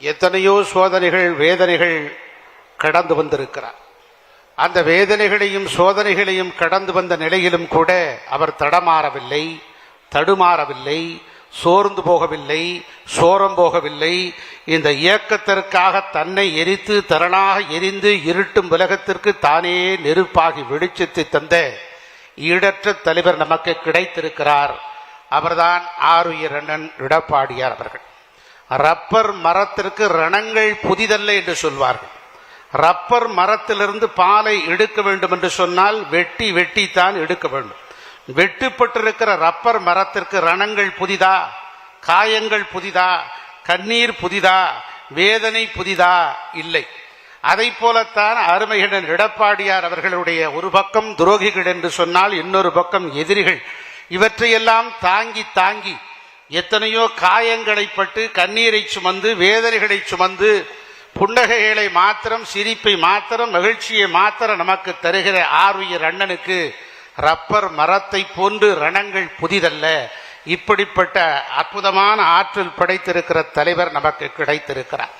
எத்தனையோ சோதனைகள் வேதனைகள் கடந்து வந்திருக்கிறார். அந்த வேதனைகளையும் சோதனைகளையும் கடந்து வந்த நிலையிலும் கூட அவர் தடமாறவில்லை தடுமாறவில்லை சோர்ந்து போகவில்லை சோரம் போகவில்லை. இந்த இயக்கத்திற்காக தன்னை எரித்து தரணாக எரிந்து இருட்டும் உலகத்திற்கு தானே நெருப்பாகி வெளிச்சத்தை தந்த ஈடற்ற தலைவர் நமக்கு கிடைத்திருக்கிறார். அவர்தான் ஆருயிர் அண்ணன் இடப்பாடியார் அவர்கள். ரப்பர் மரத்திற்கு ரணங்கள் புதிதல்ல என்று சொல்வார்கள். ரப்பர் மரத்திலிருந்து பாலை எடுக்க வேண்டும் என்று சொன்னால் வெட்டி வெட்டித்தான் எடுக்க வேண்டும். வெட்டுப்பட்டிருக்கிற ரப்பர் மரத்திற்கு ரணங்கள் புதிதா? காயங்கள் புதிதா? கண்ணீர் புதிதா? வேதனை புதிதா? இல்லை. அதை போலத்தான் அருமையுடன் எடப்பாடியார் அவர்களுடைய ஒரு பக்கம் துரோகிகள் என்று சொன்னால் இன்னொரு பக்கம் எதிரிகள். இவற்றையெல்லாம் தாங்கி தாங்கி எத்தனையோ காயங்களை பட்டு கண்ணீரை சுமந்து வேதனைகளை சுமந்து புன்னகைகளை மாத்திரம் சிரிப்பை மாத்திரம் மகிழ்ச்சியை மாத்திரம் நமக்கு தருகிற ஆர்வியர் அண்ணனுக்கு ரப்பர் மரத்தை போன்று ரணங்கள் புதிதல்ல. இப்படிப்பட்ட அற்புதமான ஆற்றல் படைத்திருக்கிற தலைவர் நமக்கு கிடைத்திருக்கிறார்.